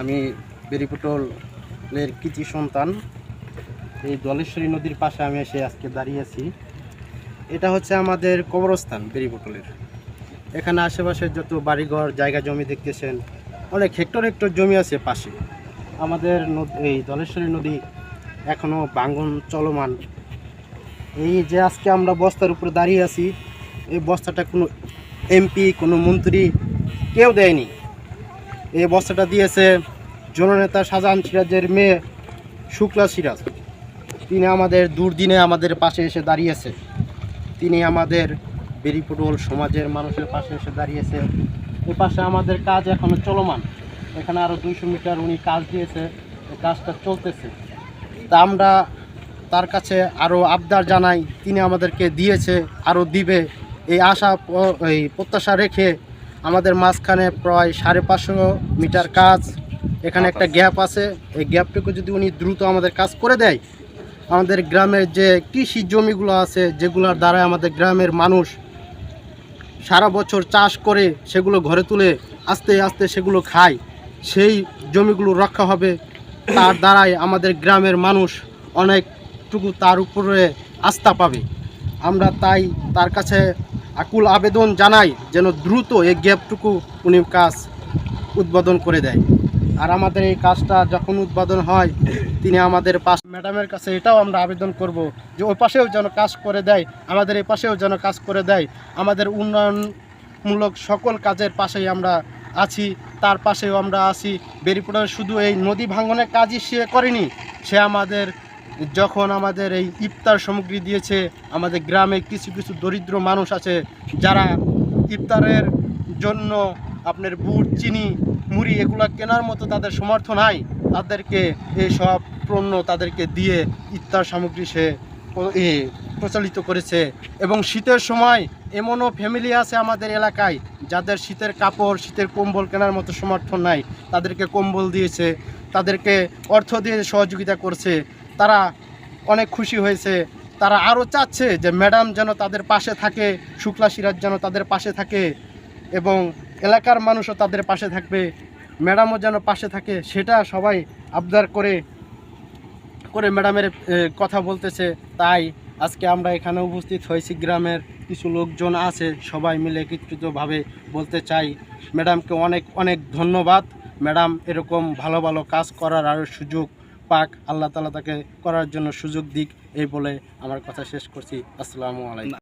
আমি বেরিপটলের কৃতি সন্তান। এই জলেশ্বরী নদীর পাশে আমি এসে আজকে দাঁড়িয়েছি এটা হচ্ছে আমাদের কবরস্থান বেরিপটলের। এখানে আশেপাশে যত বাড়িঘর, জায়গা জমি দেখতেছেন, অনেক হেক্টর হেক্টর জমি আছে পাশে। আমাদের এই দলেশ্বরী নদী এখনও বাঙ্গন চলমান। এই যে আজকে আমরা বস্তার উপরে দাঁড়িয়ে আছি, এই বস্তাটা কোনো এমপি, কোনো মন্ত্রী কেউ দেয়নি। এই বস্তাটা দিয়েছে জননেতা শাহজাহান সিরাজের মেয়ে শুক্লা সিরাজ। তিনি আমাদের দুর্দিনে আমাদের পাশে এসে দাঁড়িয়েছে। তিনি আমাদের বেরিপটল সমাজের মানুষের পাশে এসে দাঁড়িয়েছে। এ পাশে আমাদের কাজ এখনও চলমান। এখানে আরও দুইশো মিটার উনি কাজ দিয়েছে। কাজটা চলতেছে। তা আমরা তার কাছে আরও আবদার জানাই। তিনি আমাদেরকে দিয়েছে আরও দিবে। এই আশা এই প্রত্যাশা রেখে আমাদের মাঝখানে প্রায় সাড়ে পাঁচশো মিটার কাজ, এখানে একটা গ্যাপ আছে। এই গ্যাপটুকু যদি উনি দ্রুত আমাদের কাজ করে দেয়, আমাদের গ্রামের যে কৃষি জমিগুলো আছে, যেগুলোর দ্বারা আমাদের গ্রামের মানুষ সারা বছর চাষ করে, সেগুলো ঘরে তুলে আস্তে আস্তে সেগুলো খায়, সেই জমিগুলো রক্ষা হবে। তার দ্বারাই আমাদের গ্রামের মানুষ অনেকটুকু তার উপরে আস্থা পাবে। আমরা তাই তার কাছে আকুল আবেদন জানাই যেন দ্রুত এই গ্যাপটুকু উনি কাজ উদ্বোধন করে দেয়। আর আমাদের এই কাজটা যখন উদ্বোধন হয়, তিনি আমাদের পাশ ম্যাডামের কাছে এটাও আমরা আবেদন করব যে ওই পাশেও যেন কাজ করে দেয়, আমাদের এই পাশেও যেন কাজ করে দেয়। আমাদের উন্নয়নমূলক সকল কাজের পাশেই আমরা আছি, তার পাশেও আমরা আছি। বেরিপুরের শুধু এই নদী ভাঙনের কাজই সে করেনি, সে আমাদের যখন আমাদের এই ইফতার সামগ্রী দিয়েছে, আমাদের গ্রামে কিছু কিছু দরিদ্র মানুষ আছে যারা ইফতারের জন্য আপনার বুট, চিনি, মুড়ি এগুলো কেনার মতো তাদের সমর্থ নাই, তাদেরকে এই সব পণ্য তাদেরকে দিয়ে ইফতার সামগ্রী সে প্রচলিত করেছে। এবং শীতের সময় এমনও ফ্যামিলি আছে আমাদের এলাকায়, যাদের শীতের কাপড়, শীতের কম্বল কেনার মতো সমর্থন নাই, তাদেরকে কম্বল দিয়েছে, তাদেরকে অর্থ দিয়ে সহযোগিতা করছে। তারা অনেক খুশি হয়েছে। তারা আরও চাচ্ছে যে ম্যাডাম যেন তাদের পাশে থাকে, শুক্লা সিরাজ যেন তাদের পাশে থাকে এবং এলাকার মানুষও তাদের পাশে থাকবে, ম্যাডামও যেন পাশে থাকে, সেটা সবাই আবদার করে করে ম্যাডামের কথা বলতেছে। তাই আজকে আমরা এখানে উপস্থিত হয়েছি, গ্রামের কিছু লোকজন আছে, সবাই মিলে একত্রিতভাবে বলতে চাই। ম্যাডামকে অনেক অনেক ধন্যবাদ। ম্যাডাম এরকম ভালো ভালো কাজ করার আরও সুযোগ পাক আল্লাহ তালা তাকে করার জন্য সুযোগ দিক, এই বলে আমার কথা শেষ করছি। আসসালামু আলাইকুম।